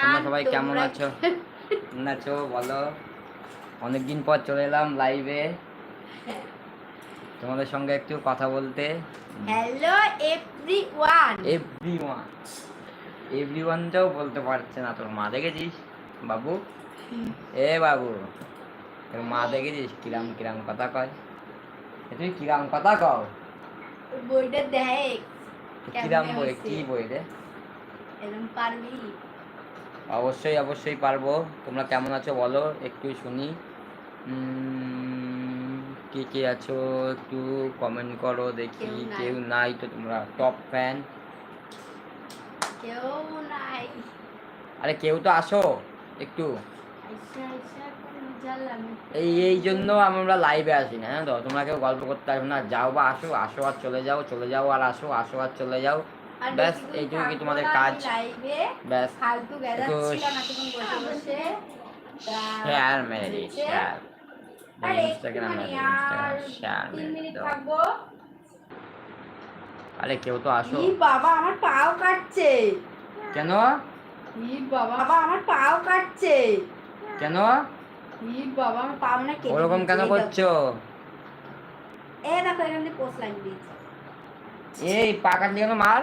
তোমরা সবাই কেমন আছো? কেমন আছো? বলো। অনেকদিন পর চলে এলাম লাইভে তোমাদের সঙ্গে একটু কথা বলতে। Hello everyone every one every ওয়ানটাও বলতে পারছে না। তোর মা দেখেছিস? বাবু? এ বাবু তোর মা দেখেছিস? কিরাম কিরাম কথা কয়? তুই কিরাম কথা কও? বইটা দেখ। কিরাম বই? কি বই রে? এরকম পারবি? অবশ্যই অবশ্যই পারব। তোমরা কেমন আছো বলো? একটু শুনি। কে কে আছো? একটু কমেন্ট করো দেখি। কেউ নাই। তো তোমরা টপ ফ্যান কেউ নাই। আরে কেউ তো আসো একটু। এই এই জন্য আমরা লাইভে আসি না জানো তো? তোমরা কেউ গল্প করতে আসো না। যাও বা আসো আসো আর চলে যাও চলে যাও আর আসো আসো আর চলে যাও। ব্যাস, এইটুকু তোমাদের কাজ? ব্যাস। বসে বসে। শেয়ার মেরে দিই শেয়ার ইনস্টাগ্রাম শেয়ার মেরে থাকব। আরে কেউ তো আসো। বাবা আমার পাও কাটছে। কেন? বাবা বাবা আমার পাও কাটছে। কেন? বাবা আমার পাও না কেটে ওরকম কেন করছ। এ দেখো এখান থেকে পোস্ট লাগিয়ে দিয়েছে। এই পাকার দিকে মার।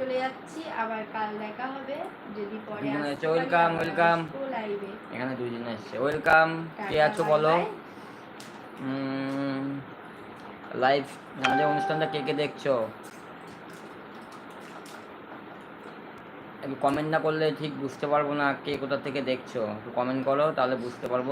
চলে যাচ্ছি আবার কাল দেখা হবে। যদি পরে আসতে welcome. আসব এখানে দুজন এসছে। ওয়েলকাম কে আছো বলো। লাইভ আমাদের অনুষ্ঠানটা কে কে দেখছ? একটু কমেন্ট না করলে ঠিক বুঝতে পারব না কে কোথা থেকে দেখছ। একটু কমেন্ট করো তাহলে বুঝতে পারব।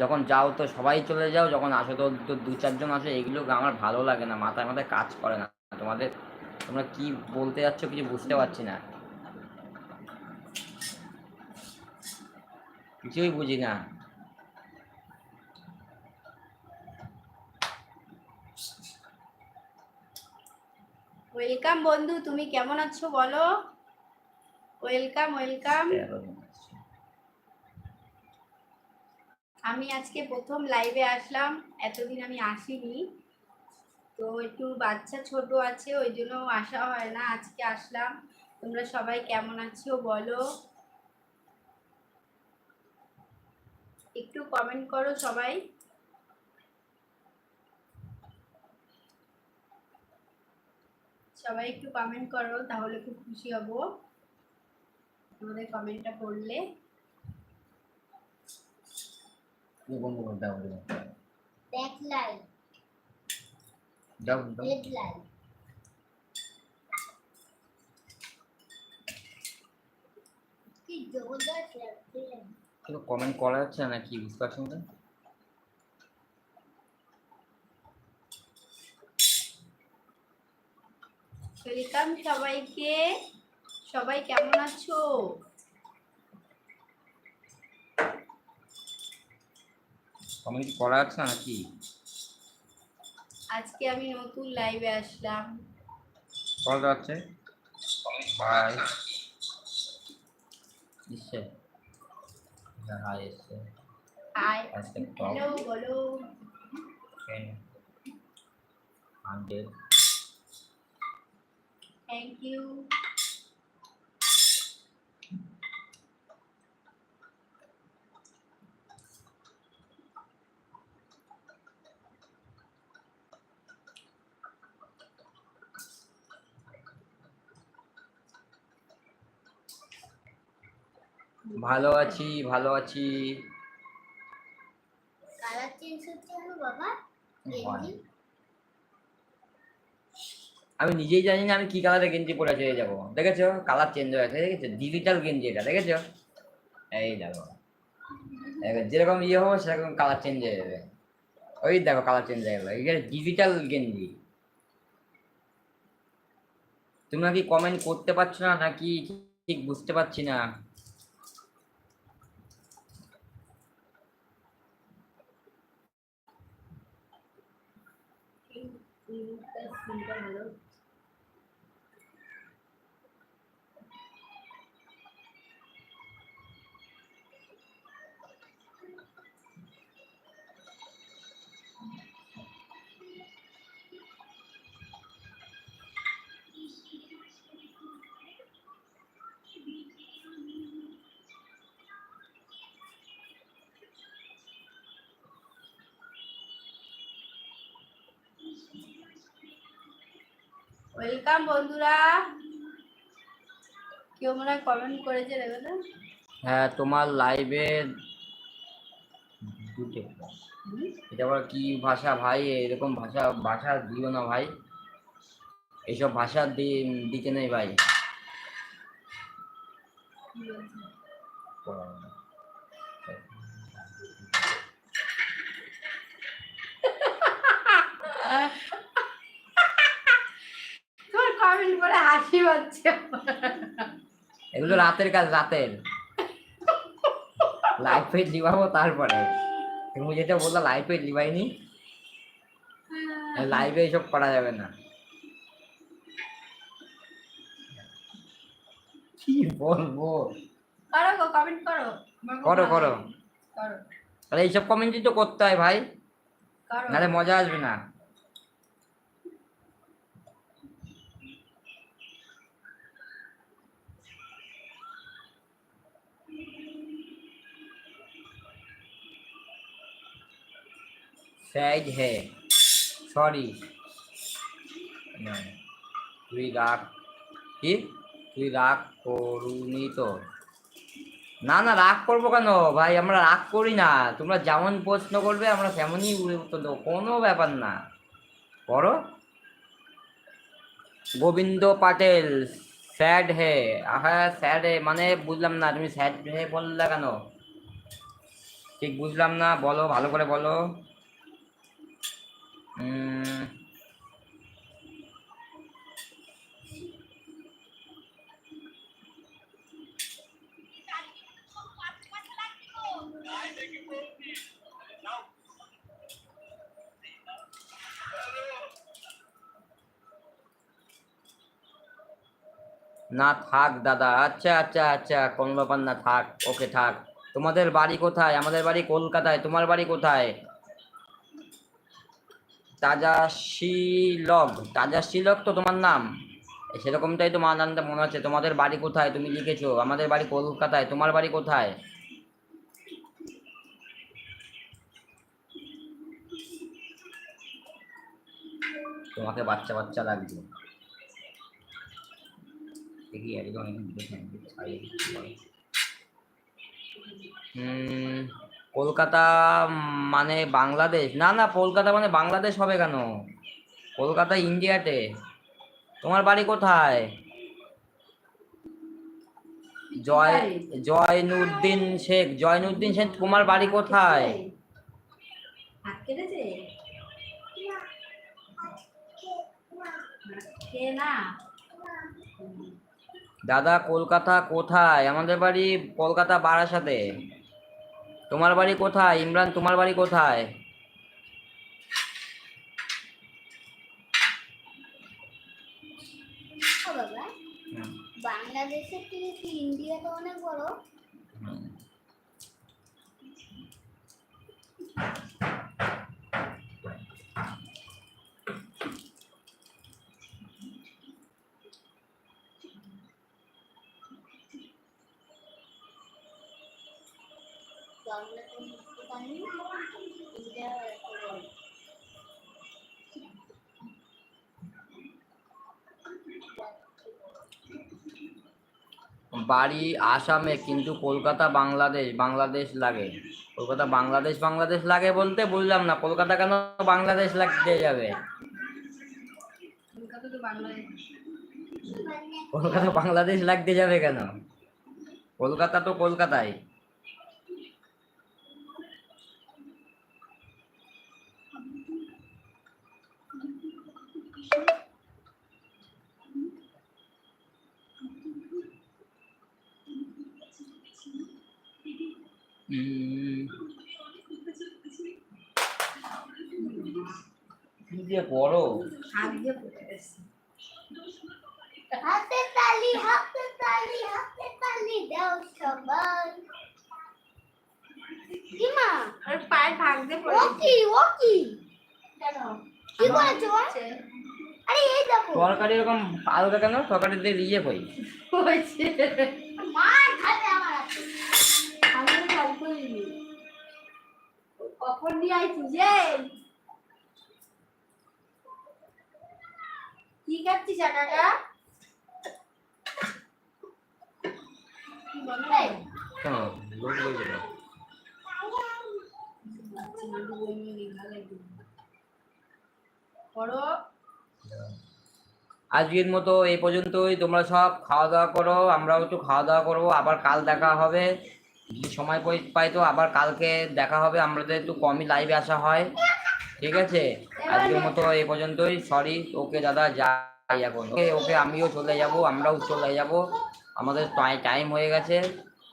যখন যাও তো সবাই চলে যাও যখন আসো তো তো দু চারজন আসো এগুলো আমার ভালো লাগে না মাথায় মাথায় কাজ করে না। তোমাদের তোমরা কি বলতে যাচ্ছ কিছু বুঝতে পারছি না। কিছুই বুঝি না। ওয়েলকাম বন্ধু তুমি কেমন আছো বলো? ওয়েলকাম ওয়েলকাম আমি আজকে প্রথম লাইভে আসলাম, এতদিন আমি আসিনি। তো একটু বাচ্চা ছোট আছে, ওই জন্য আসা হয় না, আজকে আসলাম। তোমরা সবাই কেমন আছো বলো? একটু কমেন্ট করো সবাই। সবাই একটু কমেন্ট করো, তাহলে খুব খুশি হব। তোমাদের কমেন্টটা পড়লে বন্ধ করে দাও দাও। ব্যাকলাইট দাও দাও হেডলাইট কি জবরদস্ত লাগছে কিন্তু কমেন্ট করা যাচ্ছে না কি বুঝতে পারছি না। ওয়েলকাম সবাইকে। সবাই কেমন আছো? কমেন্ট কি করা যাচ্ছে না নাকি? আজকে আমি নতুন লাইভে আসলাম। করা যাচ্ছে বাই এসছে হাই এসছে। হাই। হ্যালো বলো। হান্ড্রেড থ্যাংক ইউ ভালো আছি ভালো আছি। কালার চেঞ্জ হচ্ছে কেন বাবা? আমি নিজেই জানি না আমি কি কালারের গেঞ্জি পরে চলে যাব দেখেছ? কালার চেঞ্জ হয়ে গেছে দেখেছ? ডিজিটাল গেঞ্জি এটা দেখেছ? এই দেখো। যেরকম ইয়ে হবে সেরকম কালার চেঞ্জ হয়ে যাবে। ওই দেখো কালার চেঞ্জ হয়ে গেলো। এটা ডিজিটাল গেঞ্জি। তোমরা কি কমেন্ট করতে পারছ না নাকি ঠিক বুঝতে পারছি না? ওয়েলকাম বন্ধুরা। কেউ মনে হয় কমেন্ট করেছে দেখো তো হ্যাঁ তোমার লাইভে দুটো। এটা আবার কি ভাষা ভাই? এরকম ভাষা ভাষা দিও না ভাই। এইসব ভাষা দি- দিতে নেই ভাই। কমেন্ট করে হাসি পাচ্ছে এগুলো রাতের কাজ রাতের। লাইভ পেজ লিভাবো তারপরে। তুমি যেটা বললা লাইভ পেজ লিভাইনি। লাইভে করা যাবে না। কি বলব? করো গো কমেন্ট করো। করো করো। করো। তাহলে এইসব কমেন্টই তো করতে হয় ভাই। নাহলে মজা আসবে না। স্যাজ হে সরি তুই রাগ কি? তুই রাগ করুনি তো। না না, রাগ করব কেন? ভাই, আমরা রাগ করি না। তোমরা যেমন প্রশ্ন করবে, আমরা তেমনই উত্তর দেবো। কোনো ব্যাপার না। করো। গোবিন্দ পাটেল স্যাড হে। হ্যাঁ স্যাড হে। মানে বুঝলাম না, তুমি স্যাড হে বললে কেন? ঠিক বুঝলাম না। বলো, ভালো করে বলো। না, থাক, দাদা। আচ্ছা আচ্ছা আচ্ছা কোনো ব্যাপার না, থাক। ওকে, থাক। তোমাদের বাড়ি কোথায়? আমাদের বাড়ি কলকাতায়। তোমার বাড়ি কোথায়? তাজা শিলক তাজা শিলক তো তোমার নাম। সেরকমটাই তো নামটা মনে হচ্ছে। তোমাদের বাড়ি কোথায়? তুমি লিখেছো। আমাদের বাড়ি কলকাতায়। তোমার বাড়ি কোথায়? তোমাকে বাচ্চা বাচ্চা লাগবে। একদম হুম। কলকাতা মানে বাংলাদেশ না না কলকাতা মানে বাংলাদেশ হবে কেন? কলকাতা ইন্ডিয়াতে। তোমার বাড়ি কোথায়? জয় জয়নুদ্দিন শেখ জয়নুদ্দিন শেখ তোমার বাড়ি কোথায়? দাদা কলকাতা কোথায়? আমাদের বাড়ি কলকাতা বারাসাতে। তোমার বাড়ি কোথায়? ইমরান তোমার বাড়ি কোথায়? বাংলাদেশের থেকে কি তো অনেক বড়? বড় আসামে কিন্তু কলকাতা বাংলাদেশ বাংলাদেশ লাগে। কলকাতা বাংলাদেশ বাংলাদেশ লাগে বলতে বললাম না। কলকাতা কেন বাংলাদেশ লাগতে যাবে? কলকাতা বাংলাদেশ। লাগতে যাবে কেন? কলকাতা তো কলকাতায় কি যে করো হাত দিয়ে পড়ে গেছে হাতে তালি হাতে তালি হাতে তালি দাও সবাই। কি মা আর পায়ের ভাগ পড়ে ও কি ও কি? করেছ তরকারি এরকম আলগা কেন তরকারি দিয়ে দিয়ে কই কখন নিয়ে কেন লোক বলছে তো। করো আজকের মতো এই পর্যন্তই। তোমরা সব খাওয়া দাওয়া করো, আমরাও একটু খাওয়া দাওয়া করব। আবার কাল দেখা হবে। যদি সময় পাই- তো, আবার কালকে দেখা হবে। আমাদের একটু কমই লাইভে আসা হয়। ঠিক আছে? আজকের মতো এই পর্যন্তই। সরি ওকে দাদা, যাই এখন। ওকে ওকে আমিও চলে যাব, আমরাও চলে যাব। আমাদের টাইম হয়ে গেছে।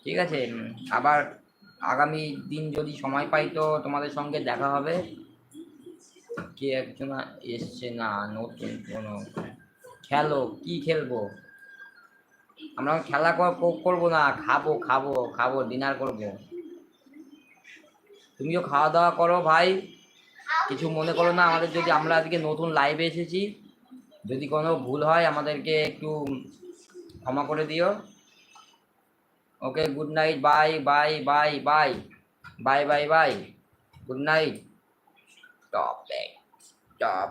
ঠিক আছে? আবার আগামী দিন যদি সময় পাই তো তোমাদের সঙ্গে দেখা হবে। কে একজন এসছে না, নতুন কোনো খেলো? কি খেলব? আমরা খেলা কর- কর- করব না, খাব খাব খাব ডিনার করব। তুমিও খাওয়া দাওয়া করো ভাই। কিছু মনে করো না, আমাদের যদি আমরা আজকে নতুন লাইভে এসেছি, যদি কোনো ভুল হয়, আমাদেরকে একটু ক্ষমা করে দিও। Okay good night bye bye bye bye bye bye bye good night stop stop